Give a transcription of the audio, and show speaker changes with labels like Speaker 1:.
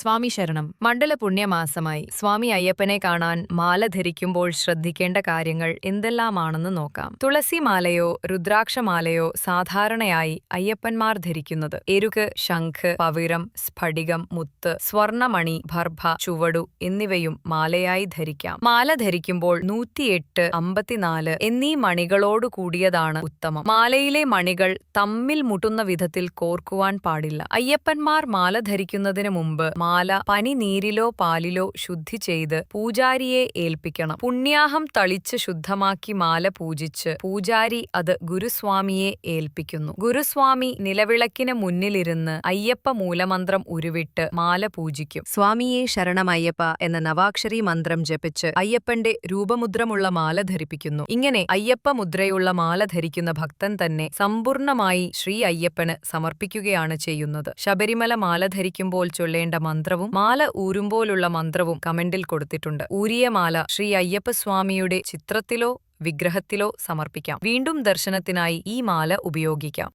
Speaker 1: സ്വാമി ശരണം. മണ്ഡല പുണ്യമാസമായി സ്വാമി അയ്യപ്പനെ കാണാൻ മാല ധരിക്കുമ്പോൾ ശ്രദ്ധിക്കേണ്ട കാര്യങ്ങൾ എന്തെല്ലാമാണെന്ന് നോക്കാം. തുളസി തുളസിമാലയോ രുദ്രാക്ഷമാലയോ സാധാരണയായി അയ്യപ്പന്മാർ ധരിക്കുന്നത് എരുക് ശംഖ് പവിറം സ്ഫടികം മുത്ത് സ്വർണമണി ഭർഭ ചുവടു എന്നിവയും മാലയായി ധരിക്കാം. മാല ധരിക്കുമ്പോൾ നൂറ്റിയെട്ട് അമ്പത്തിനാല് എന്നീ മണികളോടു കൂടിയതാണ് ഉത്തമം. മാലയിലെ മണികൾ തമ്മിൽ മുട്ടുന്ന വിധത്തിൽ കോർക്കുവാൻ പാടില്ല. അയ്യപ്പന്മാർ മാല ധരിക്കുന്നതിന് മുമ്പ് മാല പനി നീരിലോ പാലിലോ ശുദ്ധി ചെയ്ത് പൂജാരിയെ ഏൽപ്പിക്കണം. പുണ്യാഹം തളിച്ച് ശുദ്ധമാക്കി മാല പൂജിച്ച് പൂജാരി അത് ഗുരുസ്വാമിയെ ഏൽപ്പിക്കുന്നു. ഗുരുസ്വാമി നിലവിളക്കിന് മുന്നിലിരുന്ന് അയ്യപ്പ മൂലമന്ത്രം ഉരുവിട്ട് മാല പൂജിക്കും. സ്വാമിയെ ശരണമയ്യപ്പ എന്ന നവാക്ഷരി മന്ത്രം ജപിച്ച് അയ്യപ്പന്റെ രൂപമുദ്രമുള്ള മാല ധരിപ്പിക്കുന്നു. ഇങ്ങനെ അയ്യപ്പ മുദ്രയുള്ള മാല ധരിക്കുന്ന ഭക്തൻ തന്നെ സമ്പൂർണമായി ശ്രീ അയ്യപ്പന് സമർപ്പിക്കുകയാണ് ചെയ്യുന്നത്. ശബരിമല മാല ധരിക്കുമ്പോൾ ചൊല്ലേണ്ട മന്ത്രവും മാല ഊരുമ്പോലുള്ള മന്ത്രവും കമന്റിൽ കൊടുത്തിട്ടുണ്ട്. ഊരിയ മാല ശ്രീ അയ്യപ്പസ്വാമിയുടെ ചിത്രത്തിലോ വിഗ്രഹത്തിലോ സമർപ്പിക്കാം. വീണ്ടും ദർശനത്തിനായി ഈ മാല ഉപയോഗിക്കാം.